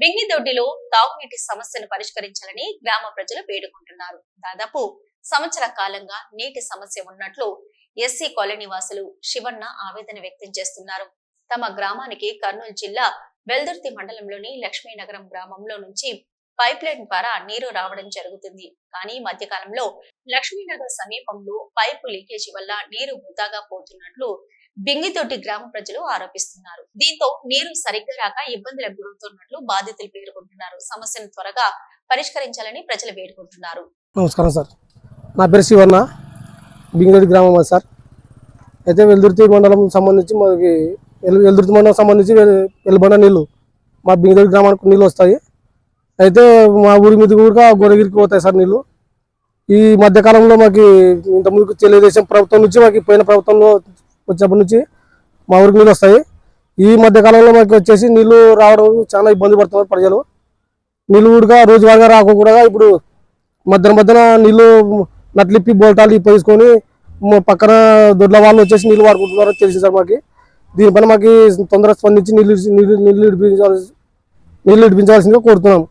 బింగిదొడ్డిలో తాగునీటి సమస్యను పరిష్కరించాలని గ్రామ ప్రజలు వేడుకుంటున్నారు. దాదాపు సంవత్సర కాలంగా నీటి సమస్య ఉన్నట్లు ఎస్సీ కాలనీ వాసులు శివన్న ఆవేదన వ్యక్తం చేస్తున్నారు. తమ గ్రామానికి కర్నూలు జిల్లా వెల్దుర్తి మండలంలోని లక్ష్మీనగరం గ్రామంలో నుంచి పైప్ లైన్ ద్వారా నీరు రావడం జరుగుతుంది. కానీ మధ్యకాలంలో లక్ష్మీనగర్ సమీపంలో పైపు లీకేజీ వల్ల నీరు వృధాగా పోతున్నట్లు బెంగితోటి గ్రామ ప్రజలు ఆరోపిస్తున్నారు. దీంతో నీరు సరిగ్గా రాక ఇబ్బందులకు గురవుతున్నట్లు బాధితులు పేర్కొంటున్నారు. సమస్యను త్వరగా పరిష్కరించాలని ప్రజలు వేడుకుంటున్నారు. నమస్కారం సార్. నా పేరు శివన్న బింగిరెడ్డి గ్రామం సార్. అయితే వెల్దుర్తి మండలం సంబంధించి మనకి వెల్- వెల్దుర్తి మండలం సంబంధించి వెల్- వెలుబండ నీళ్ళు మా బింగిరెడ్డి గ్రామానికి నీళ్ళు వస్తాయి. అయితే మా ఊరి మీద కూడా గోడగిరికి పోతాయి సార్ నీళ్ళు. ఈ మధ్యకాలంలో మాకు ఇంతకుముందు తెలుగుదేశం ప్రభుత్వం నుంచి మాకు పోయిన ప్రభుత్వంలో వచ్చేప్పటి నుంచి మా ఊరికి నీళ్ళు వస్తాయి. ఈ మధ్యకాలంలో మాకు వచ్చేసి నీళ్ళు రావడం చాలా ఇబ్బంది పడుతున్నారు ప్రజలు. నీళ్ళు కూడా రోజువారీగా రాకుండా ఇప్పుడు మధ్యన మధ్యన నీళ్ళు నట్లిప్పి బోల్టాలు ఇప్పి పక్కన దొడ్ల వాళ్ళు వచ్చేసి నీళ్ళు వాడుకుంటున్నారో తెలిసింది సార్ మాకు. దీనిపైన మాకు తొందరగా స్పందించి నీళ్ళు నీళ్ళు నీళ్ళు ఇడిపించాల్సి నీళ్ళు ఇడిపించాల్సిందిగా కోరుతున్నాం.